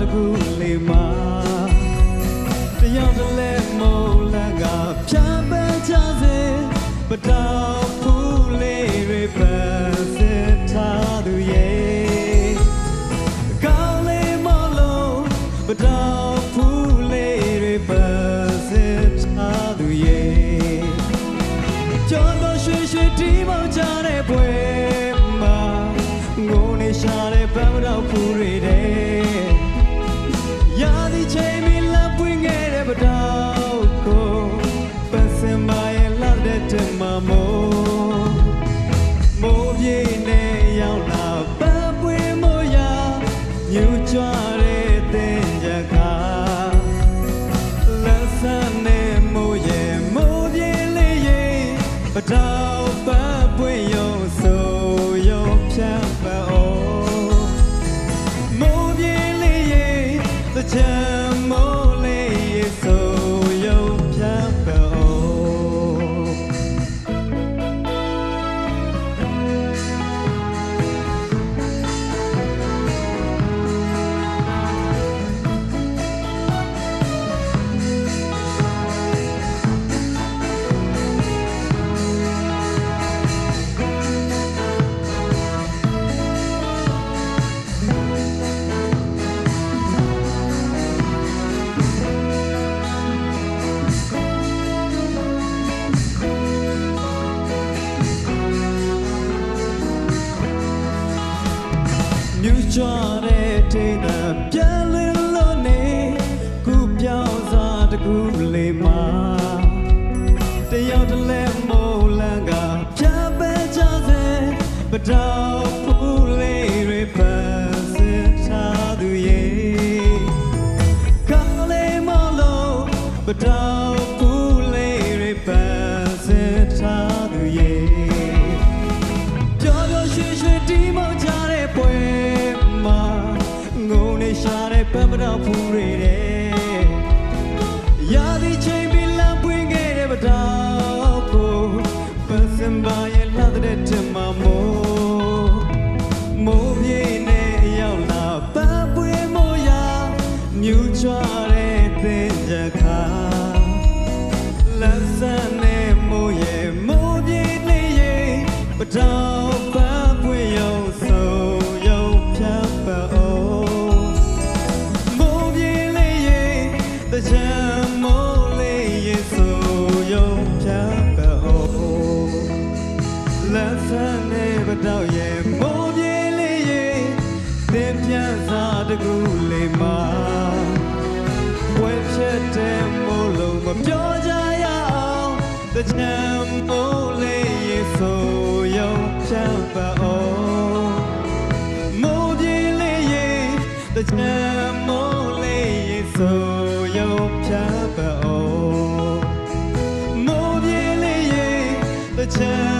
တကူလေးမှာတယောက်တလဲမုံလက်ကဖြာပန်းချစေပတောင်ဖူးလေးတွေပန်းစင်ထားသူရဲ့ကောင်းလေးမလုံးပတောင်ဖူးလေးတွေပန်းစင်ထားသူရဲ့ကြောတော့ရွှေရွှေတီးမောကြတဲ့ပွဲ ရာသီ မြူကြွတဲ့ထိတ်သာပြန်လည်လို့နေခုပြောင်းစားတကူလေးမှာတယောက်တလဲမိုးလန်းကဖြတ်ပဲကြစေပတော ပန်းမတော်ဖူးတွေတဲ့ရာသီချိန်ပြီးလမ်းပွင့်ခဲ့တဲ့ပတော်ကိုပန်းစင်ပါရဲ့လှတဲ့တမမိုးမိုးပြေနဲ့ရောက်လာပန်းပွင့်မိုးရာမြူချွားတဲ့သင်ကြခါ လက်ဆန်းနဲ့ပတောင်ရဲ့မိုးပြေးလေးရဲ့သင်ပြန်စားတကူလေးမှာဝဲဖြစ်တဲ့မိုးလုံးမပြောကြရအောင်တချမ်းမိုးလေးရေဆိုရုံချမ်းပါအောင်မိုးပြေးလေးရေတချမ်းမိုးလေးရေဆိုရုံချမ်းပါအောင်မိုးပြေးလေးရေတချမ်း